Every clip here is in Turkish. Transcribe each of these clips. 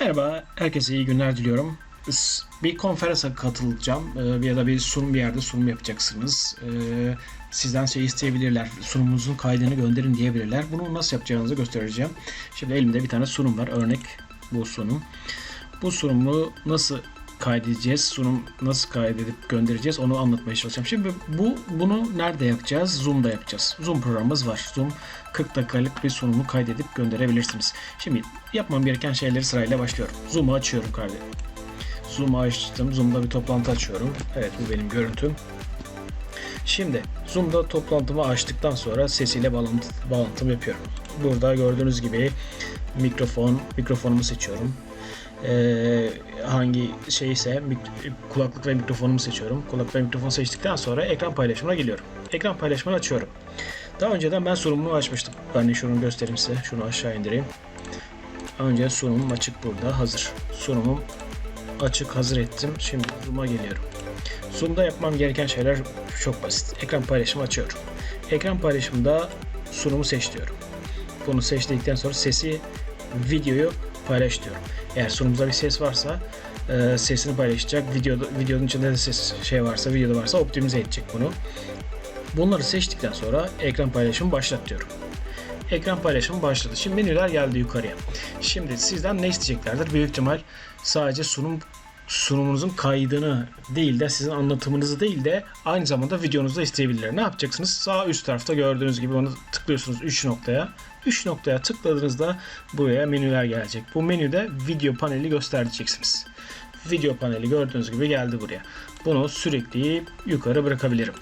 Merhaba, herkese iyi günler diliyorum. Bir konferansa katılacağım Ee, ya da bir sunum bir yerde sunum yapacaksınız. Ee, Sizden şey isteyebilirler, sunumunuzun kaydını gönderin diyebilirler. Bunu nasıl yapacağınızı göstereceğim. Şimdi elimde bir tane sunum var, örnek bu sunum. Bu sunumu nasıl kaydedeceğiz, sunum nasıl kaydedip göndereceğiz onu anlatmaya çalışacağım. Şimdi bu bunu nerede yapacağız? Zoom'da yapacağız. Zoom programımız var. Zoom 40 dakikalık bir sunumu kaydedip gönderebilirsiniz. Şimdi yapmam gereken şeyleri sırayla başlıyorum. Zoom'u açıyorum kardeşim. Zoom'u açtım. Zoom'da bir toplantı açıyorum. Evet bu benim görüntüm. Şimdi Zoom'da toplantımı açtıktan sonra sesiyle bağlantı, bağlantımı yapıyorum. Burada gördüğünüz gibi mikrofon, mikrofonumu seçiyorum. Ee, hangi şeyse kulaklık ve mikrofonumu seçiyorum. Kulaklık ve mikrofonu seçtikten sonra ekran paylaşımına geliyorum. Ekran paylaşımını açıyorum. Daha önceden ben sunumumu açmıştım. Ben de şunu göstereyim size. Şunu aşağı indireyim. Önce sunumum açık burada. Hazır. Sunumum açık hazır ettim. Şimdi Zoom'a geliyorum. Zoom'da yapmam gereken şeyler çok basit. Ekran paylaşımı açıyorum. Ekran paylaşımında sunumu seç diyorum. Bunu seçtikten sonra sesi, videoyu paylaş diyorum. Eğer sunumda bir ses varsa e, sesini paylaşacak. Videoda, videonun içinde de ses şey varsa, videoda varsa optimize edecek bunu. Bunları seçtikten sonra ekran paylaşımı başlat diyorum. Ekran paylaşımı başladı. Şimdi menüler geldi yukarıya. Şimdi sizden ne isteyeceklerdir? Büyük ihtimal sadece sunum sunumunuzun kaydını değil de sizin anlatımınızı değil de aynı zamanda videonuzu da isteyebilirler. Ne yapacaksınız? Sağ üst tarafta gördüğünüz gibi onu tıklıyorsunuz 3 noktaya. 3 noktaya tıkladığınızda buraya menüler gelecek. Bu menüde video paneli göstereceksiniz. Video paneli gördüğünüz gibi geldi buraya. Bunu sürekli yukarı bırakabilirim.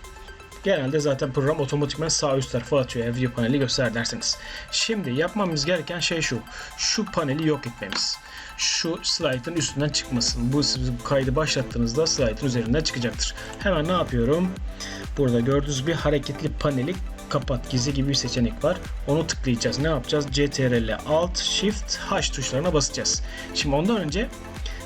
Genelde zaten program otomatikman sağ üst tarafa atıyor video paneli göster derseniz. Şimdi yapmamız gereken şey şu. Şu paneli yok etmemiz. Şu slide'ın üstünden çıkmasın. Bu kaydı başlattığınızda slide'ın üzerinden çıkacaktır. Hemen ne yapıyorum? Burada gördüğünüz bir hareketli paneli kapat gizli gibi bir seçenek var. Onu tıklayacağız. Ne yapacağız? CTRL Alt Shift H tuşlarına basacağız. Şimdi ondan önce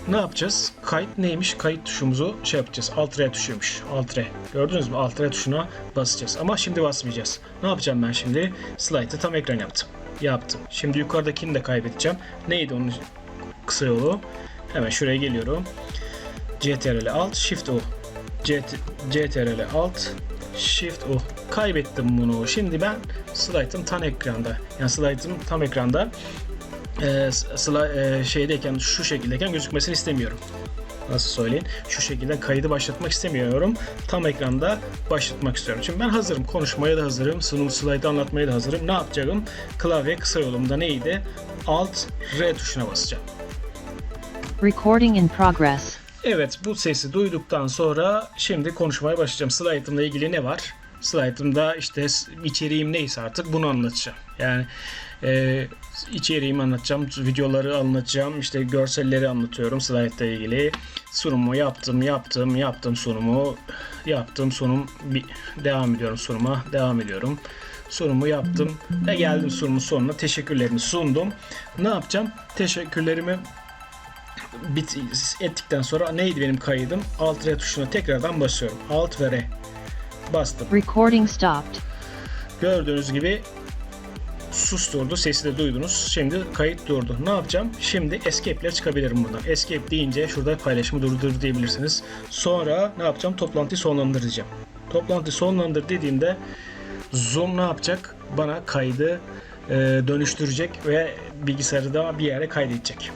ne yapacağız? Kayıt neymiş? Kayıt tuşumuzu şey yapacağız. Alt R tuşuymuş. Alt R. Gördünüz mü? Alt R tuşuna basacağız. Ama şimdi basmayacağız. Ne yapacağım ben şimdi? Slide'ı tam ekran yaptım. Yaptım. Şimdi yukarıdakini de kaybedeceğim. Neydi onun kısa yolu? Hemen şuraya geliyorum. CTRL Alt Shift U. CT CTRL Alt Shift U. Kaybettim bunu. Şimdi ben slide'ın tam ekranda. Yani slide'ın tam ekranda e, sıla, e, şeydeyken şu şekildeyken gözükmesini istemiyorum. Nasıl söyleyin? Şu şekilde kaydı başlatmak istemiyorum. Tam ekranda başlatmak istiyorum. Şimdi ben hazırım. Konuşmaya da hazırım. Sunum slaydı anlatmaya da hazırım. Ne yapacağım? Klavye kısa yolumda neydi? Alt R tuşuna basacağım. Recording in progress. Evet bu sesi duyduktan sonra şimdi konuşmaya başlayacağım. Slide'ımla ilgili ne var? Slide'ımda işte içeriğim neyse artık bunu anlatacağım. Yani e, içeriğimi anlatacağım, videoları anlatacağım, işte görselleri anlatıyorum slide'la ilgili. Sunumu yaptım, yaptım, yaptım sunumu, yaptım sunum, bir, devam ediyorum sunuma, devam ediyorum. Sunumu yaptım ve geldim sunumun sonuna teşekkürlerimi sundum. Ne yapacağım? Teşekkürlerimi bit ettikten sonra neydi benim kaydım? Alt R tuşuna tekrardan basıyorum. Alt ve R. Bastım. Recording stopped. Gördüğünüz gibi susturdu. Sesi de duydunuz. Şimdi kayıt durdu. Ne yapacağım? Şimdi escape ile çıkabilirim buradan. Escape deyince şurada paylaşımı durdur diyebilirsiniz. Sonra ne yapacağım? Toplantıyı sonlandır diyeceğim. Toplantıyı sonlandır dediğimde Zoom ne yapacak? Bana kaydı e, dönüştürecek ve bilgisayarı da bir yere kaydedecek.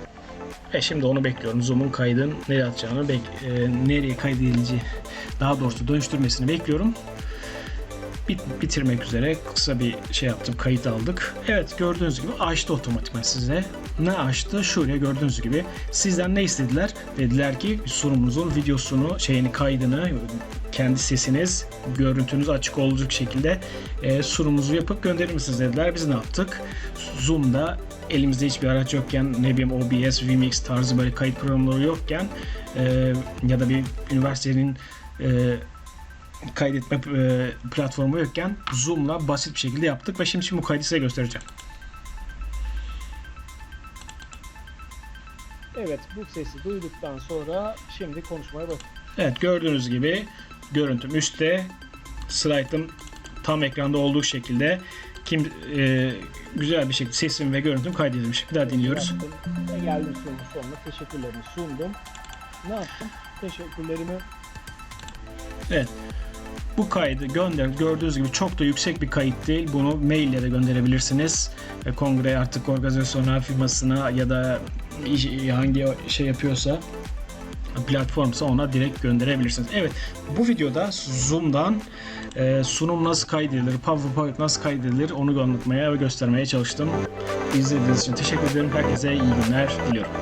E şimdi onu bekliyorum. Zoom'un kaydın nereye atacağını, bek- e, nereye kaydedileceği, daha doğrusu dönüştürmesini bekliyorum. Bit- bitirmek üzere kısa bir şey yaptım, kayıt aldık. Evet gördüğünüz gibi açtı otomatikman size. Ne açtı? Şöyle gördüğünüz gibi sizden ne istediler? Dediler ki sunumunuzun videosunu, şeyini, kaydını, kendi sesiniz, görüntünüz açık olacak şekilde e, sunumunuzu yapıp gönderir misiniz dediler. Biz ne yaptık? Zoom'da elimizde hiçbir araç yokken ne bileyim OBS, VMix tarzı böyle kayıt programları yokken e, ya da bir üniversitenin e, kaydetme e, platformu yokken Zoom'la basit bir şekilde yaptık ve şimdi, şimdi bu kaydı size göstereceğim. Evet bu sesi duyduktan sonra şimdi konuşmaya bak. Evet gördüğünüz gibi görüntüm üstte slide'ım tam ekranda olduğu şekilde kim e, güzel bir şekilde sesim ve görüntüm kaydedilmiş. Bir daha dinliyoruz. Geldim sonuna teşekkürlerimi sundum. Ne yaptım? Teşekkürlerimi Evet. Bu kaydı gönder. Gördüğünüz gibi çok da yüksek bir kayıt değil. Bunu mail ile de gönderebilirsiniz. E, Kongre artık organizasyona, firmasına ya da hangi şey yapıyorsa platformsa ona direkt gönderebilirsiniz. Evet bu videoda Zoom'dan e, sunum nasıl kaydedilir, PowerPoint nasıl kaydedilir onu anlatmaya ve göstermeye çalıştım. İzlediğiniz için teşekkür ederim. Herkese iyi günler diliyorum.